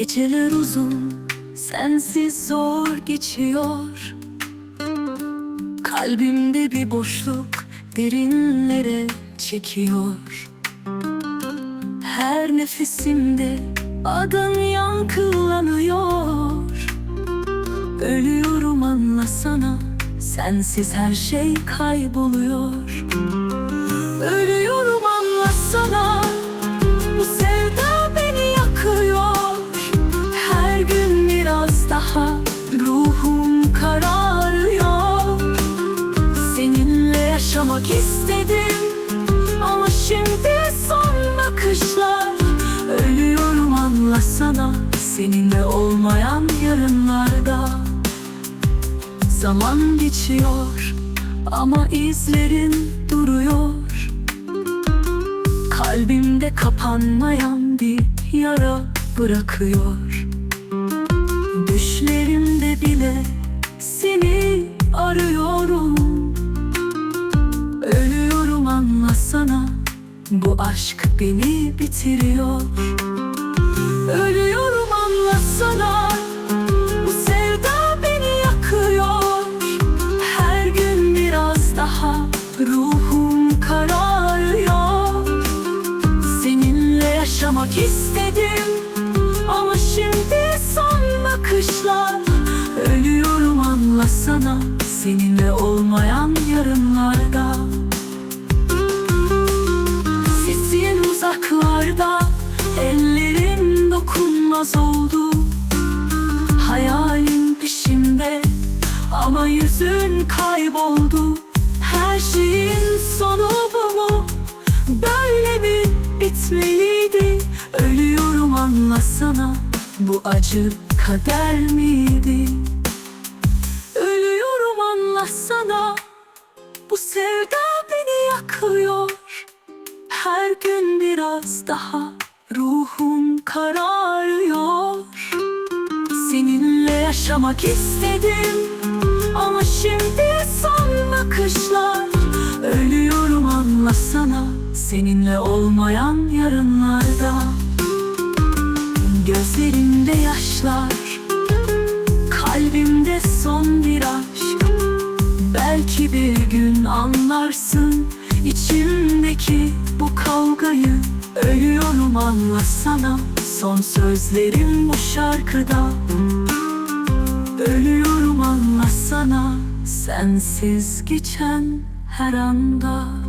Geceler uzun, sensiz zor geçiyor. Kalbimde bir boşluk derinlere çekiyor. Her nefesimde adın yankılanıyor. Ölüyorum anlasana Sensiz her şey kayboluyor. Ölüyorum Seninle olmayan yarınlarda. Zaman geçiyor ama izlerin duruyor. Kalbimde kapanmayan bir yara bırakıyor. Düşlerimde bile seni arıyorum. Ölüyorum anlasana bu aşk beni bitiriyor. Ölüyorum ruhum kararıyor Seninle yaşamak istedim. Ama şimdi son bakışlar. Ölüyorum anlasana seninle olmayan yarınlarda. Sesin uzaklarda Ellerin dokunmaz oldu. Hayalin peşimde Ama yüzün kayboldu bitmeliydi? Ölüyorum anlasana Bu acı kader miydi? Ölüyorum anlasana Bu sevda beni yakıyor her gün biraz daha ruhum kararıyor Seninle yaşamak istedim ama şimdi son bakışlar Ölüyorum anlasana seninle olmayan yarınlarda. Gözlerimde yaşlar Kalbimde son bir aşk. Belki bir gün anlarsın içimdeki bu kavgayı. Ölüyorum anlasana son sözlerim bu şarkıda. Ölüyorum anlasana sensiz geçen her anda